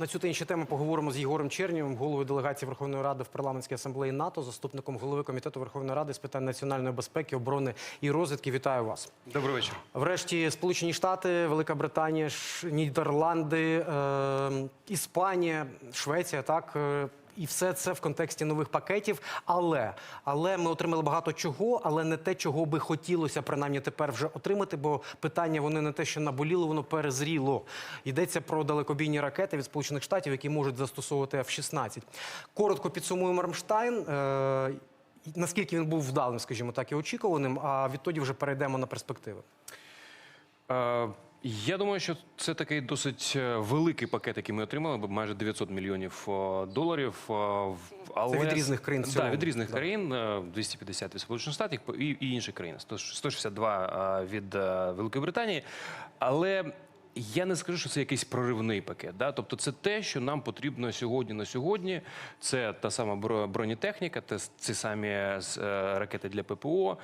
На цю та інші теми поговоримо з Єгорем Чернєвим, головою делегації Верховної Ради в парламентській асамблеї НАТО, заступником голови комітету Верховної Ради з питань національної безпеки, оборони і розвідки. Вітаю вас. Добрий вечір. Врешті Сполучені Штати, Велика Британія, Нідерланди, е, Іспанія, Швеція, так. І все це в контексті нових пакетів. Але, але ми отримали багато чого, але не те, чого би хотілося принаймні тепер вже отримати, бо питання вони не те, що наболіло, воно перезріло. Йдеться про далекобійні ракети від Сполучених Штатів, які можуть застосовувати F-16. Коротко підсумуємо Рамштайн. Е, Наскільки він був вдалим, скажімо так, і очікуваним, а відтоді вже перейдемо на перспективи. Е, Я думаю, що це такий досить е, великий пакет, який ми отримали, майже 900 мільйонів е, доларів. е, Але... від різних країн в Да, від різних Да. країн, е, 250 від Сполучених Штатів і, і інших країн, 100 162 е, від е, Великої Британії. Але я не скажу, що це якийсь проривний пакет. Да? Тобто це те, що нам потрібно сьогодні на сьогодні. Це та сама бро- бронетехніка, те, ці самі е, ракети для ППО.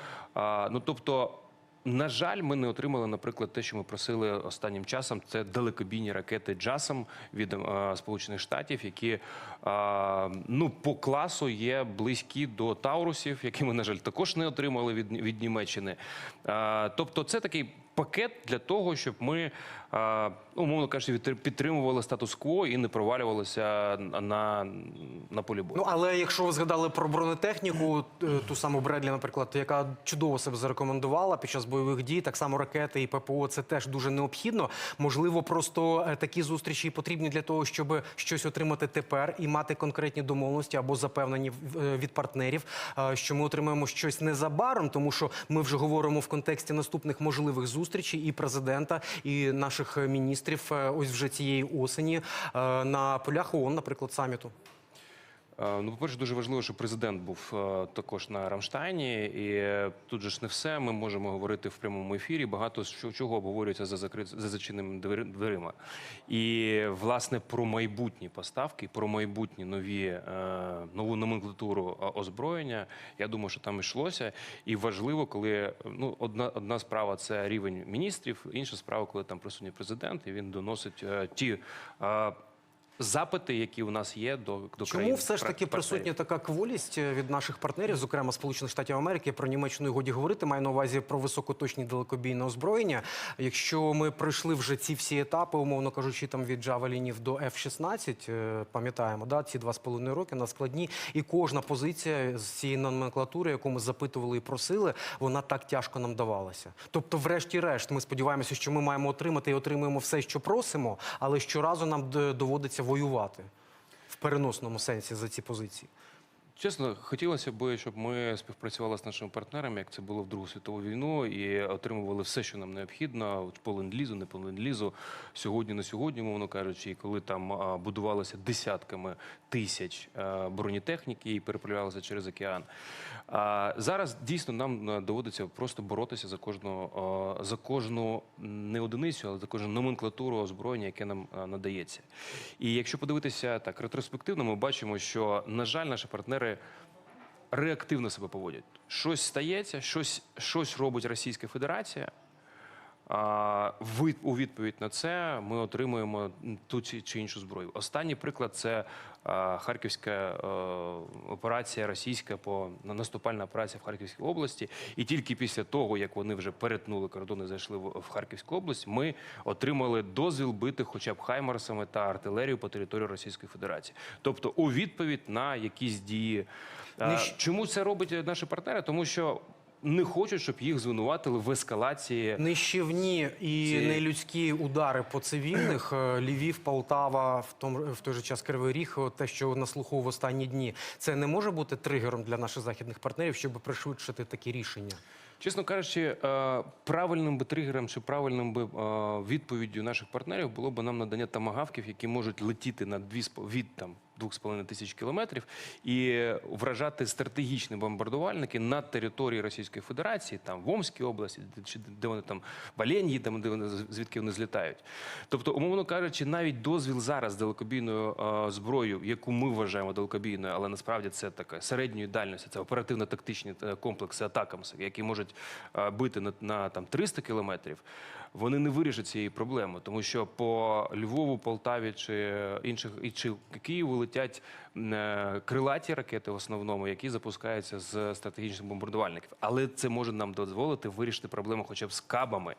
Ну, тобто, на жаль, ми не отримали, наприклад, те, що ми просили останнім часом. Це далекобійні ракети Джасом від е, Сполучених Штатів, які е, ну по класу є близькі до Таурусів, які ми, на жаль, також не отримали від, від Німеччини. Е, тобто, це такий. Пакет для того, щоб ми, умовно кажучи, підтримували статус-кво і не провалювалися на, на полі бою. Ну але якщо ви згадали про бронетехніку, ту саму Бредлі, наприклад, яка чудово себе зарекомендувала під час бойових дій, так само ракети і ППО, це теж дуже необхідно. Можливо, просто е, такі зустрічі потрібні для того, щоб щось отримати тепер і мати конкретні домовленості або запевнені е, від партнерів, е, що ми отримаємо щось незабаром, тому що ми вже говоримо в контексті наступних можливих зустрічей і президента, і наших е, міністрів е, ось вже цієї осені е, на полях ООН, наприклад, саміту. Е, Ну, по-перше, дуже важливо, що президент був е, також на Рамштайні, і тут же ж не все. Ми можемо говорити в прямому ефірі. Багато чого обговорюється за закрит за зачиненими двери- дверима. І власне про майбутні поставки, про майбутні нові е, нову номенклатуру озброєння. Я думаю, що там йшлося. І важливо, коли ну одна одна справа це рівень міністрів, інша справа, коли там присутній президент, і він доносить ті. Е, Запити, які у нас є до, до Чому країн, все ж таки присутня така кволість е, від наших партнерів, зокрема Сполучених Штатів Америки, про Німеччину і годі говорити, маю на увазі про високоточні далекобійне озброєння. Якщо ми пройшли вже ці всі етапи, умовно кажучи, там від Джавелінів до F-16, е, пам'ятаємо, да, ці два з половиною роки на складні, і кожна позиція з цієї номенклатури, яку ми запитували і просили, вона так тяжко нам давалася. Тобто, врешті-решт, ми сподіваємося, що ми маємо отримати і отримуємо все, що просимо, але щоразу нам доводиться воювати в переносному сенсі за ці позиції. Чесно, хотілося б, щоб ми співпрацювали з нашими партнерами, як це було в Другу світову війну, і отримували все, що нам необхідно, от по ленд-лізу, не по ленд-лізу, сьогодні на сьогодні, мовно кажучи, і коли там будувалося десятками тисяч бронетехніки і переправлялися через океан. А зараз дійсно нам доводиться просто боротися за кожну за кожну не одиницю, але за кожну номенклатуру озброєння, яке нам надається. І якщо подивитися так ретроспективно, ми бачимо, що на жаль, наші партнери реактивно себе поводять. Щось стається, щось, щось робить Російська Федерація. У відповідь на це ми отримуємо ту чи іншу зброю. Останній приклад це харківська е, операція російська по на- наступальна операція в Харківській області. І тільки після того, як вони вже перетнули кордон і зайшли в, в Харківську область, ми отримали дозвіл бити хоча б хаймарсами та артилерію по території Російської Федерації. Тобто, у відповідь на якісь дії. Чому це робить наші партнери? Тому що не хочуть, щоб їх звинуватили в ескалації. Нищівні і Ці- нелюдські удари по цивільних е, Львів, Полтава, в том в той же час Кривий Ріг, те, що на слуху в останні дні, це не може бути тригером для наших західних партнерів, щоб пришвидшити такі рішення. Чесно кажучи, е, правильним би тригером чи правильним би е, відповіддю наших партнерів було б нам надання тамагавків, які можуть летіти на дві від там. 2,5 тисяч кілометрів і вражати стратегічні бомбардувальники на території Російської Федерації, там в Омській області, чи де вони там в Оленії, там де вони звідки вони злітають. Тобто, умовно кажучи, навіть дозвіл зараз далекобійною зброєю, яку ми вважаємо далекобійною, але насправді це така середньої дальності, це оперативно-тактичні е, комплекси атакамси, які можуть е, бити на, на там 300 кілометрів. Вони не вирішать цієї проблеми, тому що по Львову, Полтаві чи інших і чи Києву летять е, крилаті ракети в основному, які запускаються з стратегічних бомбардувальників. Але це може нам дозволити вирішити проблему, хоча б з кабами.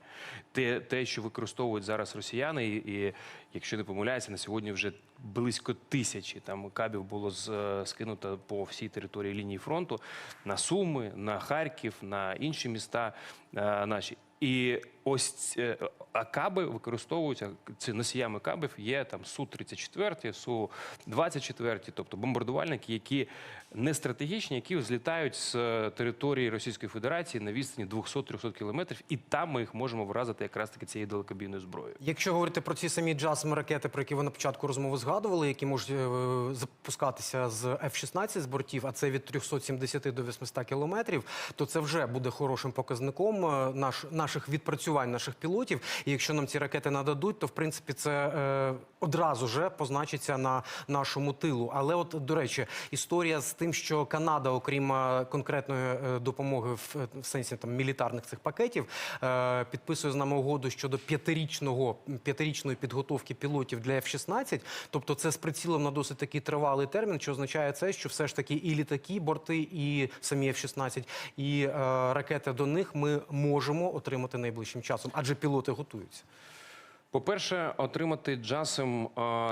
Те, те що використовують зараз росіяни, і, і якщо не помиляюся, на сьогодні вже близько тисячі там кабів було з, е, скинуто по всій території лінії фронту на Суми, на Харків, на інші міста е, наші. І ось ці- е, а каби використовуються ці носіями кабів є там су 34 су 24 тобто бомбардувальники, які не стратегічні, які злітають з е, території Російської Федерації на відстані 200-300 кілометрів, і там ми їх можемо вразити якраз таки цією далекобійною зброєю. Якщо говорити про ці самі джасм ракети, про які ви на початку розмови згадували, які можуть е, запускатися з F-16 з бортів, а це від 370 до 800 кілометрів, то це вже буде хорошим показником е, наш, наших відпрацювань наших пілотів. І якщо нам ці ракети нададуть, то в принципі це е, одразу же позначиться на нашому тилу. Але, от до речі, історія з тим, що Канада, окрім е, конкретної е, допомоги в, в сенсі там мілітарних цих пакетів, е, підписує з нами угоду щодо п'ятирічного п'ятирічної підготовки пілотів для F-16. Тобто, це з прицілом на досить такий тривалий термін, що означає це, що все ж таки і літаки, борти, і самі F-16, і е, ракети до них ми можемо отримати найближчим часом, адже пілоти готуються. По-перше, отримати джасом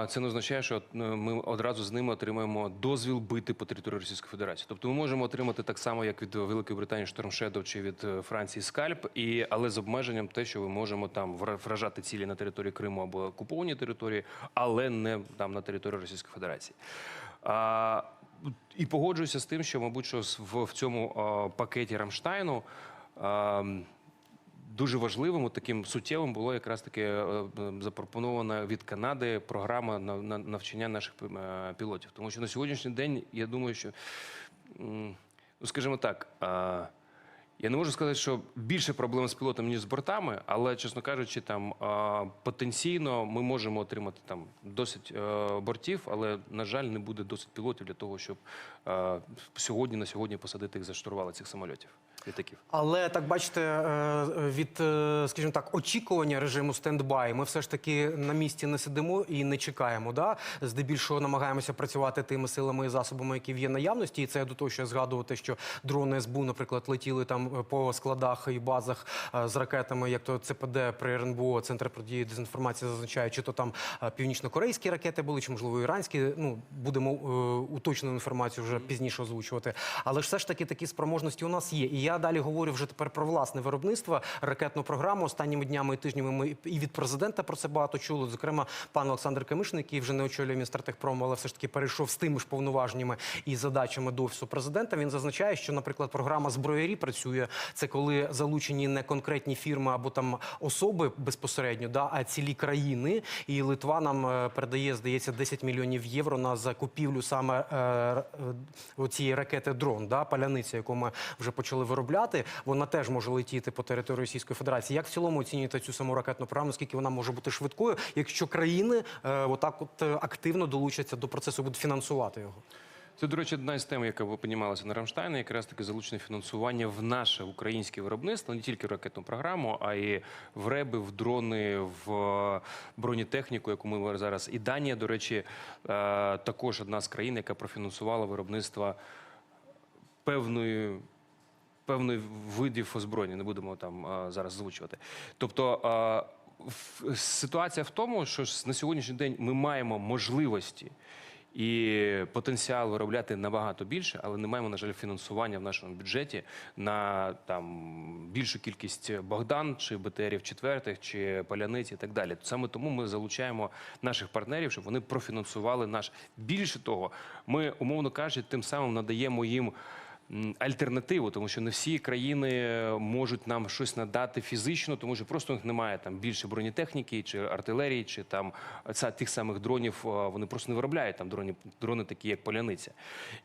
це не означає, що е, ми одразу з ними отримаємо дозвіл бити по території Російської Федерації. Тобто ми можемо отримати так само, як від Великої Британії Shadow чи від е, Франції скальп, і але з обмеженням те, що ми можемо там вра- вражати цілі на території Криму або окуповані території, але не там на території Російської Федерації. А, і погоджуюся з тим, що, мабуть, що в, цьому пакеті Рамштайну. Дуже важливим, таким суттєвим було якраз таки е, е, запропонована від Канади програма на навчання наших е, пілотів. Тому що на сьогоднішній день я думаю, що ну скажімо так. Я не можу сказати, що більше проблем з пілотом, ніж з бортами, але, чесно кажучи, там потенційно ми можемо отримати там досить е, бортів, але, на жаль, не буде досить пілотів для того, щоб е, сьогодні на сьогодні посадити їх за штурвали цих самольотів, літаків. Але так бачите, е, від, скажімо так, очікування режиму стендбай, ми все ж таки на місці не сидимо і не чекаємо. Да? Здебільшого намагаємося працювати тими силами і засобами, які є наявності. І це до того, що я згадував те, що дрони СБУ, наприклад, летіли там по складах і базах е, з ракетами, як то ЦПД при РНБО, Центр протидії дезінформації зазначає, чи то там е, північно-корейські ракети були, чи можливо іранські. Ну будемо е, уточнену інформацію вже пізніше озвучувати. Але ж все ж таки такі спроможності у нас є. І я далі говорю вже тепер про власне виробництво, ракетну програму. Останніми днями і тижнями ми і від президента про це багато чули. Зокрема, пан Олександр Камишин, який вже не очолює Мінстратегпрому, але все ж таки перейшов з тими ж повноваженнями і задачами до офісу президента. Він зазначає, що, наприклад, програма зброярі працює. Це коли залучені не конкретні фірми або там особи безпосередньо, да, а цілі країни. І Литва нам е, передає, здається, 10 мільйонів євро на закупівлю саме е, е, цієї ракети дрон, да, паляниця, яку ми вже почали виробляти. Вона теж може летіти по території Російської Федерації. Як в цілому оцінюєте цю саму ракетну програму? Наскільки вона може бути швидкою, якщо країни е, отак от е, активно долучаться до процесу, будуть фінансувати його? Це, до речі, одна із тем, яка піднімалася на Рамштайні, якраз таки залучене фінансування в наше українське виробництво, не тільки в ракетну програму, а й в реби, в дрони, в е, бронетехніку, яку ми зараз. І Данія, до речі, е, також одна з країн, яка профінансувала виробництво певної. Певних видів озброєння не будемо там а, зараз озвучувати. Тобто а, в- ситуація в тому, що на сьогоднішній день ми маємо можливості і потенціал виробляти набагато більше, але не маємо, на жаль, фінансування в нашому бюджеті на там більшу кількість Богдан чи БТРів четвертих, чи паляниць і так далі. Саме тому ми залучаємо наших партнерів, щоб вони профінансували наш. Більше того, ми, умовно кажучи, тим самим надаємо їм. Альтернативу, тому що не всі країни е, можуть нам щось надати фізично, тому що просто у них немає там більше бронетехніки, чи артилерії, чи там ця тих самих дронів. е, Вони просто не виробляють там дрони, дрони такі, як поляниця.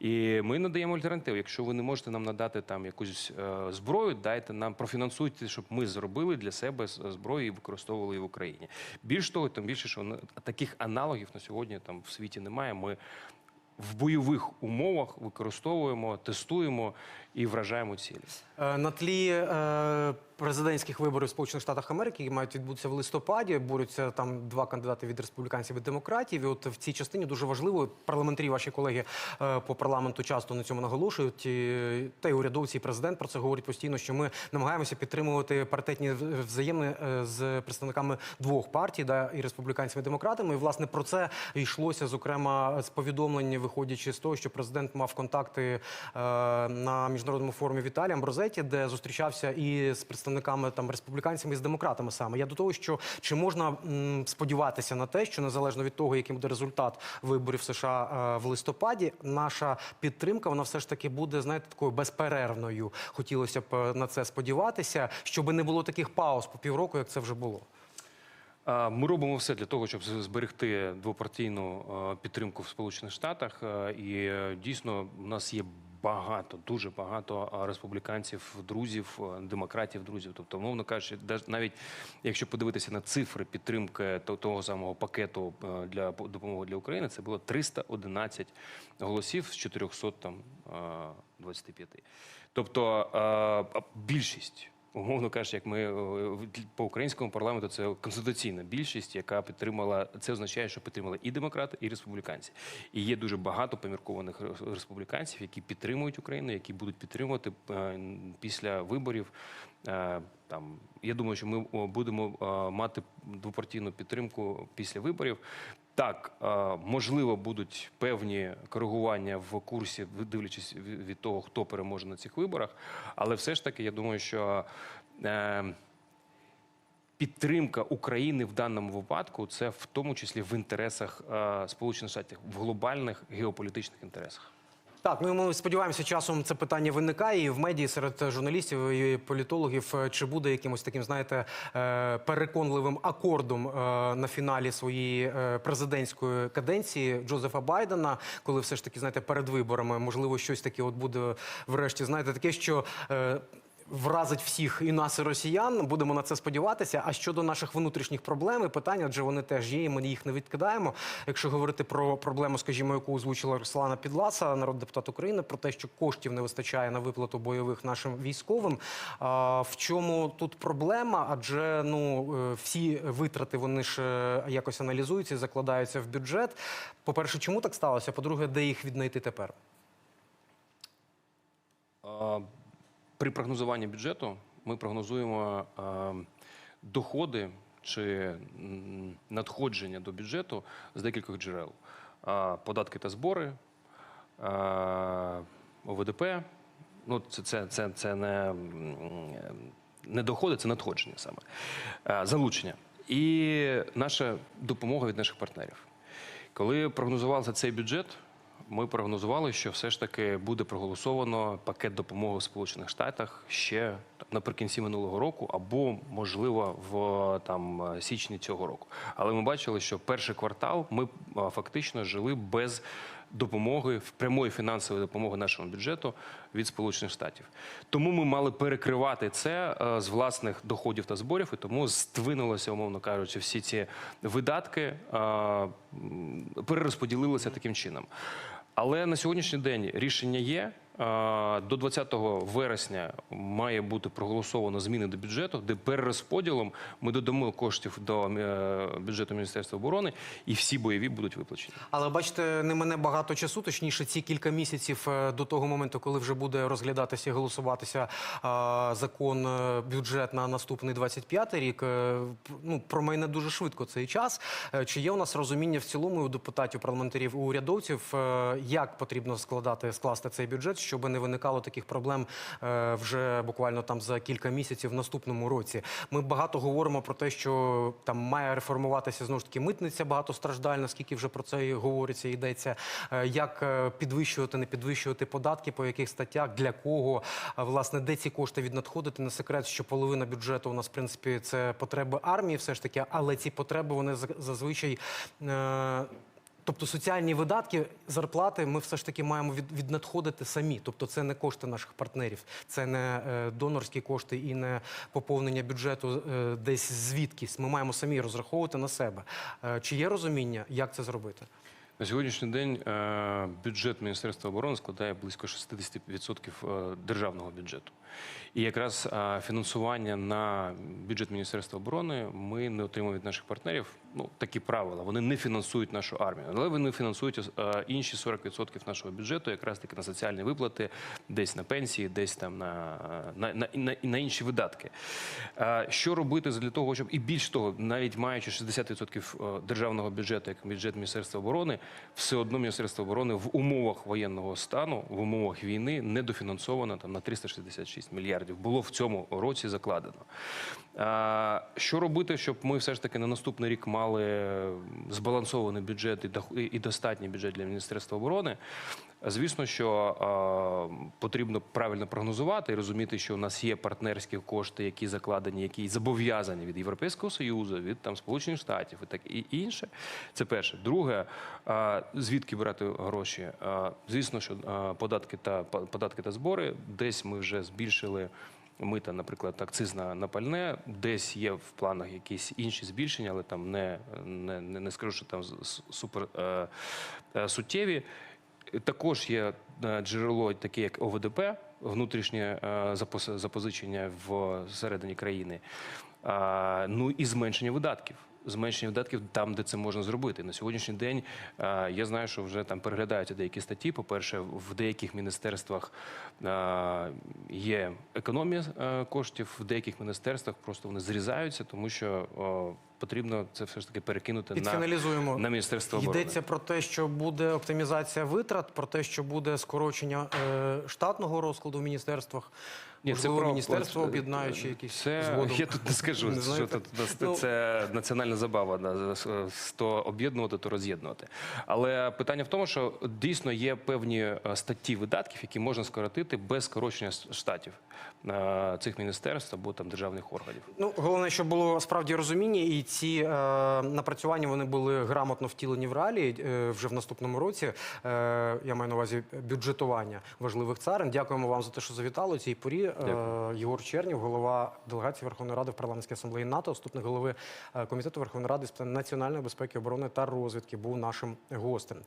І ми надаємо альтернативу. Якщо ви не можете нам надати там якусь е, зброю, дайте нам профінансуйте, щоб ми зробили для себе зброю і використовували її в Україні. Більш того, тим більше, що таких аналогів на сьогодні там в світі немає. Ми в бойових умовах використовуємо, тестуємо і вражаємо цілі. Е, На тлі е, президентських виборів Сполучених Штатах Америки, які мають відбутися в листопаді, борються там два кандидати від республіканців і демократів. І от в цій частині дуже важливо парламентарі, ваші колеги е, по парламенту часто на цьому наголошують. Та й урядовці, і президент про це говорять постійно, що ми намагаємося підтримувати паритетні взаємини з представниками двох партій, да, і республіканцями, і демократами. І власне про це йшлося, зокрема, з повідомлення, виходячи з того, що президент мав контакти на міжнародному форумі в Італії Амброзеті, де зустрічався і з представниками там республіканцями і з демократами. Саме я до того, що чи можна сподіватися на те, що незалежно від того, яким буде результат виборів США е, в листопаді, наша підтримка вона все ж таки буде, знаєте, такою безперервною. Хотілося б е, на це сподіватися, щоб не було таких пауз по півроку, як це вже було. Ми робимо все для того, щоб зберегти двопартійну е, підтримку в Сполучених Штатах. Е, І е, дійсно в нас є багато, дуже багато республіканців, друзів, е, демократів, друзів. Тобто, мовно кажучи, навіть якщо подивитися на цифри підтримки того самого пакету е, для допомоги для України, це було 311 голосів з 400 там е, 25. Тобто більшість умовно кажучи, як ми е, по українському парламенту, це конституційна більшість, яка підтримала. Це означає, що підтримали і демократи, і республіканці. І є дуже багато поміркованих республіканців, які підтримують Україну, які будуть підтримувати е, після виборів. Е, Там я думаю, що ми будемо мати двопартійну підтримку після виборів. Так, е, можливо, будуть певні коригування в курсі, дивлячись від того, хто переможе на цих виборах. Але все ж таки, я думаю, що е, підтримка України в даному випадку це в тому числі в інтересах е, Сполучених Штатів, в глобальних геополітичних інтересах. Так, ну ми сподіваємося, часом це питання виникає і в медії серед журналістів і політологів. Е, Чи буде якимось таким, знаєте, е, переконливим акордом е, на фіналі своєї президентської каденції Джозефа Байдена, коли все ж таки знаєте, перед виборами можливо щось таке от буде врешті, знаєте, таке, що. Вразить всіх і нас, і росіян. Будемо на це сподіватися. А щодо наших внутрішніх проблем і питань, адже вони теж є, і ми їх не відкидаємо. Якщо говорити про проблему, скажімо, яку озвучила Руслана Підласа, народний депутат України, про те, що коштів не вистачає на виплату бойових нашим військовим. А, в чому тут проблема? Адже ну е, всі витрати вони ж е, якось аналізуються і закладаються в бюджет. По-перше, чому так сталося? По-друге, де їх віднайти тепер? При прогнозуванні бюджету ми прогнозуємо е, доходи чи надходження до бюджету з декількох джерел: Е, податки та збори, е, ОВДП. Ну, це, це, це, це не, не доходи, це надходження саме. Залучення. І наша допомога від наших партнерів. Коли прогнозувався цей бюджет, ми прогнозували, що все ж таки буде проголосовано пакет допомоги в Сполучених Штатах ще наприкінці минулого року, або можливо в там січні цього року. Але ми бачили, що перший квартал ми фактично жили без допомоги прямої фінансової допомоги нашому бюджету від Сполучених Штатів. Тому ми мали перекривати це з власних доходів та зборів, і тому здвинулося, умовно кажучи, всі ці видатки перерозподілилися таким чином. Але на сьогоднішній день рішення є. До 20 вересня має бути проголосовано зміни до бюджету, де перерозподілом ми додамо коштів до е, бюджету Міністерства оборони, і всі бойові будуть виплачені. Але бачите, не мене багато часу, точніше, ці кілька місяців е, до того моменту, коли вже буде розглядатися і голосуватися закон е, бюджет на наступний 25-й рік. Ну про мене дуже швидко цей час. Чи є у нас розуміння в цілому у депутатів, парламентарів, у урядовців, як потрібно складати скласти цей бюджет, щоб не виникало таких проблем е, вже буквально там за кілька місяців в наступному році? Ми багато говоримо про те, що там має реформуватися знову ж таки митниця багатостраждальна, скільки вже про це говориться, йдеться. Е, Як е, підвищувати, не підвищувати податки, по яких статтях, для кого, власне, де ці кошти віднадходити? Не секрет, що половина бюджету у нас, в принципі, це потреби армії, все ж таки, але ці потреби вони за- зазвичай. Тобто соціальні видатки, зарплати ми все ж таки маємо від, віднадходити самі. Тобто це не кошти наших партнерів, це не е, донорські кошти і не поповнення бюджету е, десь звідкись. Ми маємо самі розраховувати на себе. Е, чи є розуміння, як це зробити? На сьогоднішній день е, бюджет Міністерства оборони складає близько 60% е, державного бюджету. І якраз е, фінансування на бюджет Міністерства оборони ми не отримуємо від наших партнерів. Ну такі правила. Вони не фінансують нашу армію, але вони фінансують е, інші 40% нашого бюджету, якраз таки на соціальні виплати, десь на пенсії, десь там на, на, на, на, на інші видатки. Е, Що робити для того, щоб і більш того, навіть маючи 60% державного бюджету, як бюджет Міністерства оборони, все одно Міністерство оборони в умовах воєнного стану, в умовах війни недофінансовано там на 366 мільярдів. Було в цьому році закладено. Що робити, щоб ми все ж таки на наступний рік мали збалансований бюджет і достатній бюджет для Міністерства оборони? Звісно, що а, потрібно правильно прогнозувати і розуміти, що у нас є партнерські кошти, які закладені, які зобов'язані від Європейського союзу, від там Сполучених Штатів і так і інше. Це перше. Друге, а, звідки брати гроші? А, Звісно, що а, податки та податки та збори десь ми вже збільшили. Мита, наприклад, акцизна на пальне, десь є в планах якісь інші збільшення, але там не, не, не, скажу, що там супер е, е, суттєві. Також є е, джерело, таке як ОВДП, внутрішнє е, запозичення в середині країни. Ну і зменшення видатків. Зменшення видатків там, де це можна зробити. На сьогоднішній день е, я знаю, що вже там переглядаються деякі статті. По-перше, в деяких міністерствах е, є економія е, коштів, в деяких міністерствах просто вони зрізаються, тому що потрібно це все ж таки перекинути на, на міністерство оборони. Йдеться про те, що буде оптимізація витрат, про те, що буде скорочення е, штатного розкладу в міністерствах. Ні, Можливо, про- міністерство об'єднаючи якісь це, згодом. Я тут не скажу, Не що у нас Ну, це національна забава, то об'єднувати, то роз'єднувати. Але питання в тому, що дійсно є певні е, статті видатків, які можна скоротити без скорочення штатів е, цих міністерств або там державних органів. Ну, головне, щоб було справді розуміння, і ці е, напрацювання вони були грамотно втілені в реалії е, вже в наступному році. Е, я маю на увазі бюджетування важливих царин. Дякуємо вам за те, що завітали цій порі. Е, Дякую. Єгор Чернів, голова делегації Верховної Ради в парламентській асамблеї НАТО, заступник голови е, комітету Верховної Ради з національної безпеки, оборони та розвідки, був нашим гостем.